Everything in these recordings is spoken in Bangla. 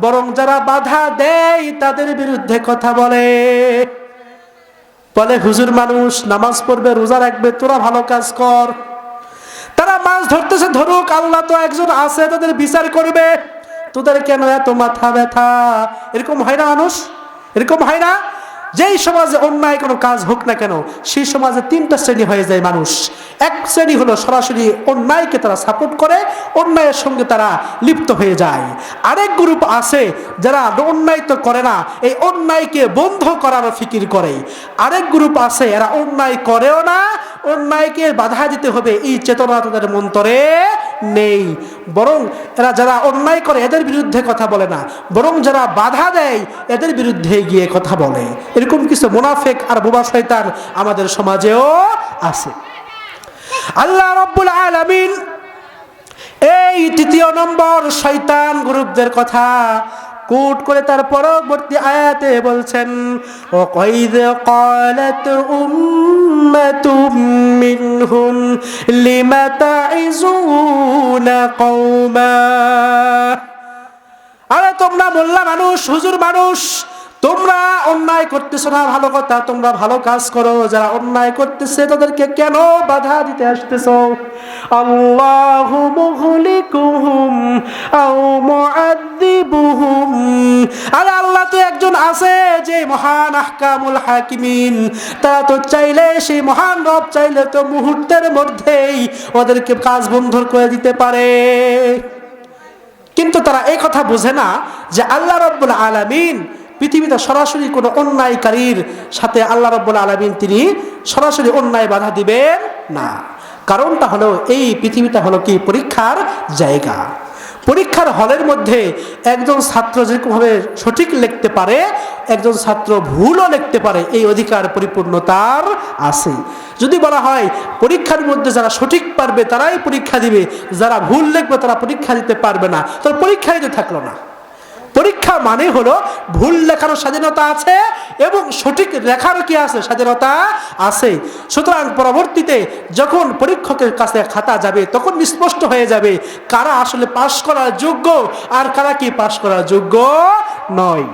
বরং যারা বাধা দেয় তাদের বিরুদ্ধে কথা বলে। বলে, হুজুর মানুষ, নামাজ পড়বে, রোজা রাখবে, তোরা ভালো কাজ কর। তারা মাছ ধরতেছে, ধরুক আল্লাহ তো একজন আছে, তাদের বিচার করবে। তোদের কেন এত মাথা ব্যথা? এরকম হয় না মানুষ? এরকম হয় না? যেই সমাজে অন্যায় কোনো কাজ হোক না কেন, সেই সমাজে তিনটা শ্রেণি হয়ে যায় মানুষ। এক শ্রেণি হলো সরাসরি অন্যায়কে তারা সাপোর্ট করে, অন্যায়ের সঙ্গে তারা লিপ্ত হয়ে যায়। আরেক গ্রুপ আছে যারা অন্যায় তো করে না, এই অন্যায়কে বন্ধ করার ফিকির করে। আরেক গ্রুপ আছে এরা অন্যায় করেও না, অন্যায়কে বাধা দিতে হবে এই চেতনা তাদের মন্তরে নেই। বরং এরা যারা অন্যায় করে, এদের বিরুদ্ধে কথা বলে না। বরং যারা বাধা দেয়, এদের বিরুদ্ধে গিয়ে কথা বলে। এরকম কিছু মোনাফেক আর বোবা শৈতান আমাদের সমাজেও আছে। আল্লাহ রব্বুল আলমিন এই তৃতীয় নম্বর শৈতান গ্রুপদের কথা কুট করে তার পরবর্তী আয়াতে বলছেন ও কৈদ কলাত তুম মিনহুম লিমা তাইজুনা কওমা। আরে তোমরা মোল্লা মানুষ, হুজুর মানুষ, তোমরা অন্যায় করতেছো না, ভালো কথা, তোমরা ভালো কাজ করো, যারা অন্যায় করতেছে তাদেরকে কেন বাধা দিতে আসতেছো? আল্লাহু মুহলিকুহুম আও মুআদ্দিবুহুম আরে আল্লাহ তো একজন আছে যে মহান আহকামুল হাকিমিন। তো চাইলে, সেই মহান রব চাইলে তো মুহূর্তের মধ্যেই ওদেরকে কাজ বন্ধ করে দিতে পারে। কিন্তু তারা এই কথা বোঝে না যে আল্লাহ রব্বুল আলামিন পৃথিবীতে সরাসরি কোনো অন্যায়কারীর সাথে আল্লাহ রব্বুল আলামিন তিনি সরাসরি অন্যায় বাধা দিবেন না। কারণটা হলো, এই পৃথিবীটা হলো কি? পরীক্ষার জায়গা। পরীক্ষার হলের মধ্যে একজন ছাত্র যেরকমভাবে সঠিক লিখতে পারে, একজন ছাত্র ভুলও লিখতে পারে, এই অধিকার পরিপূর্ণতার আছে। যদি বলা হয় পরীক্ষার মধ্যে যারা সঠিক পারবে তারাই পরীক্ষা দিবে, যারা ভুল লিখবে তারা পরীক্ষা দিতে পারবে না। তাহলে পরীক্ষা দিতে থাকল না। পরীক্ষা মানে হলো ভুল লেখারও স্বাধীনতা আছে এবং সঠিক লেখারও কি আছে? স্বাধীনতা আছে। সুতরাং পরবর্তীতে যখন পরীক্ষকের কাছে খাতা যাবে, তখন স্পষ্ট হয়ে যাবে কারা আসলে পাশ করার যোগ্য আর কারা কি পাশ করার যোগ্য নয়।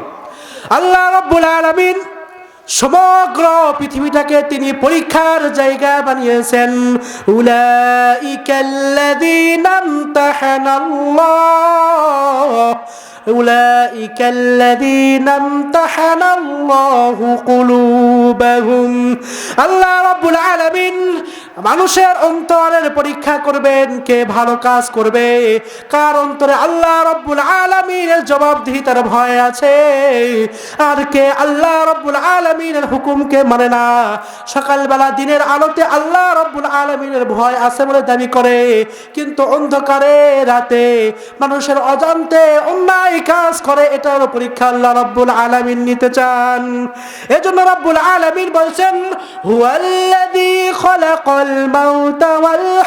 আল্লাহ রব্বুল আলামিন সমগ্র পৃথিবীটাকে তিনি পরীক্ষার জায়গা বানিয়েছেন। উলাইকাল্লাযীনা ইমতাহানাল্লাহ أولئك الذين امتحن الله قلوبهم আল্লাহ রাব্বুল আলামিন মানুষের অন্তরের পরীক্ষা করবেন কে ভালো কাজ করবে কার অন্তরে আল্লাহ রব্বুল আলমিনের জবাবদিহিতার ভয় আছে। আর কে আল্লাহ রব্বুল আলমিনের হুকুমকে মানে না। সকালবেলা দিনের আলোতে আল্লাহ রব্বুল আলমিনের ভয় আছে বলে দাবি করে। কিন্তু অন্ধকারে রাতে মানুষের অজান্তে অন্যায় কাজ করে এটার পরীক্ষা আল্লাহ রব্বুল আলমিন নিতে চান। এজন্য রব্বুল আলমিন বলছেন, হুয়াল্লাযী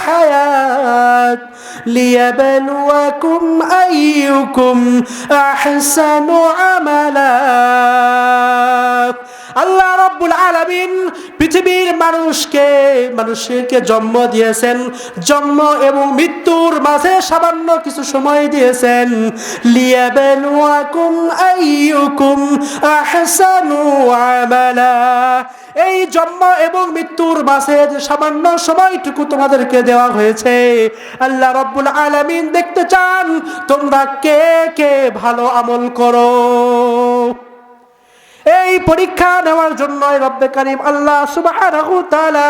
হায়াত أحسن عملا. আল্লাহ রব্বুল আলামিন পৃথিবীর মানুষকে মানুষকে জন্ম দিয়েছেন। জন্ম এবং মৃত্যুর মাঝে সামান্য কিছু সময় দিয়েছেন। লিয়াবেলুয়াকুম আইয়ুকুম আহসানু আমালা। এই জন্ম এবং মৃত্যুর মাঝে যে সামান্য সময়টুকু তোমাদেরকে দেওয়া হয়েছে, আল্লাহ রব্বুল আলামিন দেখতে চান, তোমরা কে কে ভালো আমল করো। এই পরীক্ষা নেওয়ার জন্য রব্বে কারিম আল্লাহ তাআলা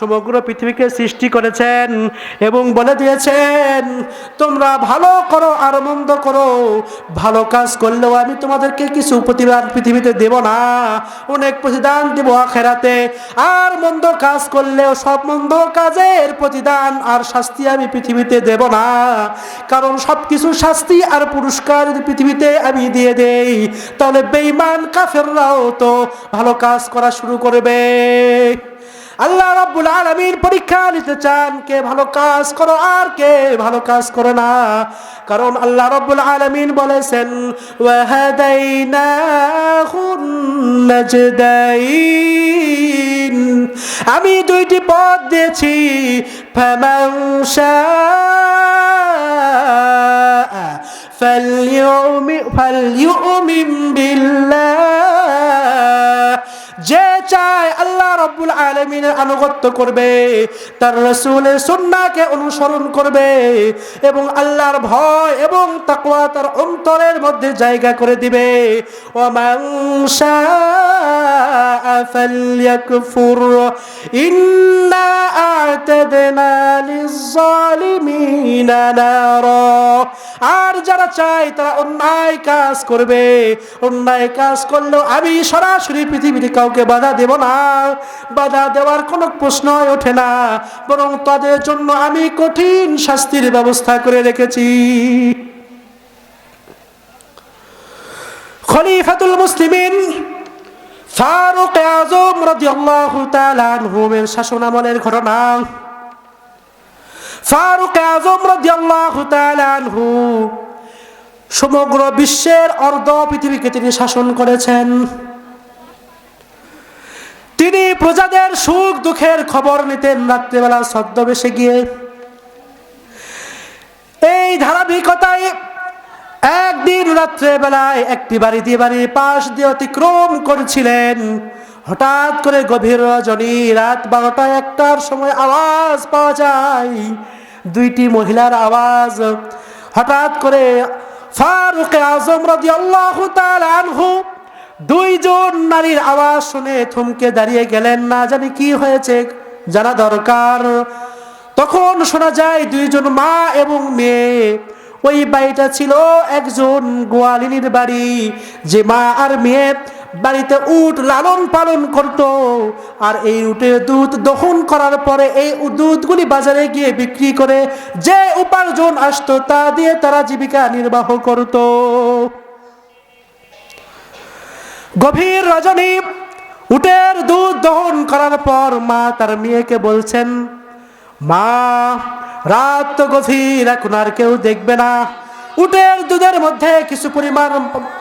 সমগ্র পৃথিবীকে সৃষ্টি করেছেন এবং বলে দিয়েছেন, তোমরা ভালো করো আর মন্দ করো। ভালো কাজ করলেও আমি তোমাদেরকে কিছু প্রতিদান পৃথিবীতে দেব না। অনেক প্রতিদান দেব আখেরাতে। আর মন্দ কাজ করলেও সব মন্দ কাজের প্রতিদান আর শাস্তি আমি পৃথিবীতে দেব না। কারণ সব কিছু শাস্তি আর পুরস্কার পৃথিবীতে আমি দিয়ে দেই, তাহলে বেঈমান কাফেররাও তো ভালো কাজ করা শুরু করবে। আল্লাহ রাব্বুল আলামিন পরীক্ষা নিতে চান কে ভালো কাজ করো আর কে ভালো কাজ করে না। কারণ আল্লাহ রাব্বুল আলামিন বলেছেন নাজদাইন আমি দুইটি পথ দিয়েছি ফামান যে চায় আল্লাহ রব্বুল আলমিনের আনুগত্য করবে, তার রসুলের সন্নাকে অনুসরণ করবে এবং আল্লাহর ভয় এবং তাকওয়া তার অন্তরের মধ্যে জায়গা করে দিবে। ওমান শাআ ফালইয়াকফুর ইন্না আ'তাদনা লিয-যালিমিনা নারা আর যারা চায় তারা অন্যায় কাজ করবে। অন্যায় কাজ করলেও আমি সরাসরি পৃথিবীতে কাউকে বাধা দেব না। বাধা দেওয়ার কোনো প্রশ্নই ওঠে না। বরং তাদের জন্য আমি কঠিন শাস্তির ব্যবস্থা করে রেখেছি। খলিফাতুল মুসলিমিন ফারুক আজম রাদিয়াল্লাহু তাআলা আনহুমের শাসনামলের ঘটনা। ফারুক আজম রাদিয়াল্লাহু তাআলা আনহু সমগ্র বিশ্বের অর্ধ পৃথিবীকে তিনি শাসন করেছেন। তিনি প্রজাদের সুখ দুঃখের খবর নিতেন রাত্রেবেলা ছদ্মবেশে গিয়ে। এই ধারাবাহিকতায় একদিন রাত্রেবেলায় একটি বাড়ি দিয়ে বাড়ির পাশ দিয়ে অতিক্রম করছিলেন। হঠাৎ করে গভীর রজনী রাত বারোটা একটার সময় আওয়াজ পাওয়া যায়। দুইটি মহিলার আওয়াজ। হঠাৎ করে ফারুক আজম রাজি আল্লাহ আনহু দুইজন নারীর আওয়াজ শুনে থমকে দাঁড়িয়ে গেলেন। না জানি কি হয়েছে, জানা দরকার। তখন শোনা যায় দুইজন মা এবং মেয়ে। ওই বাড়িটা ছিল একজন গোয়ালিনীর বাড়ি। যে মা আর মেয়ে বাড়িতে উট লালন পালন করত। আর এই উটের দুধ দহন করার পরে এই দুধগুলি বাজারে গিয়ে বিক্রি করে যে উপার্জন আসতো তা দিয়ে তারা জীবিকা নির্বাহ করত। গভীর রজনী উটের দুধ দহন করার পর মা তার মেয়েকে বলছেন, মা রাত তো গভীর, এখন আর কেউ দেখবে না। উটের দুধের মধ্যে কিছু পরিমাণ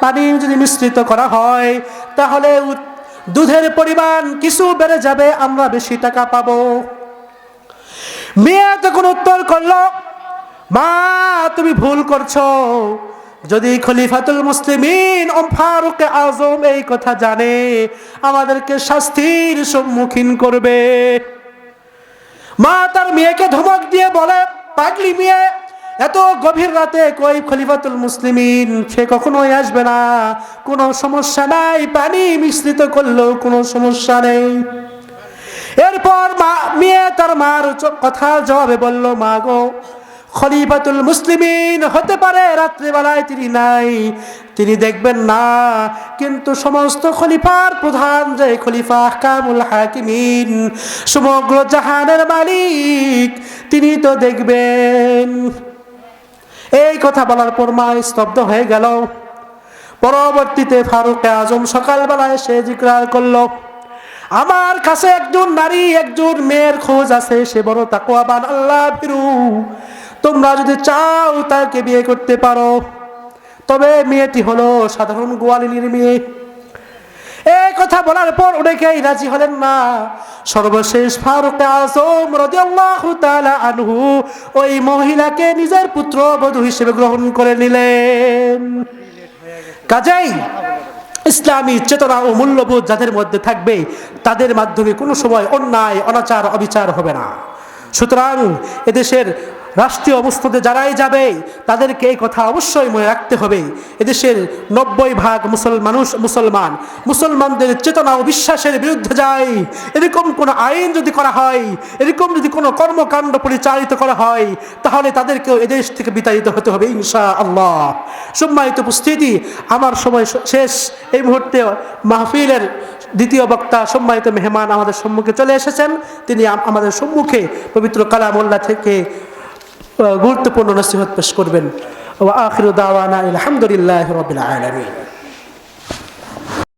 পানি যদি মিশ্রিত করা হয়, তাহলে দুধের পরিমাণ কিছু বেড়ে যাবে, আমরা বেশি টাকা পাবো। মেয়ে তখন উত্তর করল, মা, তুমি ভুল করছ। যদি খলিফাতুল মুসলিমিন ফারুক আজম এই কথা জানে, আমাদেরকে শাস্তির সম্মুখীন করবে। মা তার মেয়েকে ধমক দিয়ে বলে, পাগলি মেয়ে, এত গভীর রাতে কই খলিফাতুল মুসলিমিন, সে কখনোই আসবে না। কোনো সমস্যা নাই, পানি মিশ্রিত করলেও কোনো সমস্যা নেই। এরপর মা, মেয়ে তার মার কথার জবাবে বলল, মা গো, খলিফাতুল মুসলিমিন হতে পারে রাত্রিবেলায় তিনি নাই তিনি দেখবেন না, কিন্তু সমস্ত খলিফার প্রধান যে খলিফা কামুল হাকিমিন, সমগ্র জাহানের মালিক, তিনি তো দেখবেন। এই কথা বলার পর মা স্তব্ধ হয়ে গেল। পরবর্তীতে ফারুক আজম সকালবেলায় সে জিজ্ঞাসা করল, আমার কাছে একজন নারী, একজন মেয়ের খোঁজ আছে, সে বড় তাকওয়াবান, আল্লাহ ফিরু তোমরা যদি চাও তাকে বিয়ে করতে পারো। তবে মেয়েটি হলো সাধারণ গোয়ালিনীর মেয়ে। এই কথা বলার পর অনেকেই রাজি হলেন না। সর্বশেষ ফারুক আজম রাদিয়াল্লাহু আনহু ওই মহিলাকে নিজের পুত্র বধূ হিসেবে গ্রহণ করে নিলেন। কাজেই ইসলামী চেতনা ও মূল্যবোধ যাদের মধ্যে থাকবে, তাদের মাধ্যমে কোনো সময় অন্যায়, অনাচার, অবিচার হবে না। সুতরাং এদেশের রাষ্ট্রীয় অবস্থাতে যারাই যাবে, তাদেরকে এই কথা অবশ্যই মনে রাখতে হবে। এদেশের নব্বই ভাগ মুসল মানুষ মুসলমান। মুসলমানদের চেতনা ও বিশ্বাসের বিরুদ্ধে যায়। এরকম কোনো আইন যদি করা হয়, এরকম যদি কোনো কর্মকাণ্ড পরিচালিত করা হয়, তাহলে তাদেরকেও এদেশ থেকে বিতাড়িত হতে হবে ইনশা আল্লাহ সম্মানিত উপস্থিতি, আমার সময় শেষ। এই মুহূর্তে মাহফিলের দ্বিতীয় বক্তা, সম্মানিত মেহমান আমাদের সম্মুখে চলে এসেছেন। তিনি আমাদের সম্মুখে পবিত্র কালামোল্লা থেকে গুরুত্বপূর্ণ নসিহত পেশ করবেন। ও আখির দাওয়ানা আলহামদুলিল্লাহ রবিল আলমী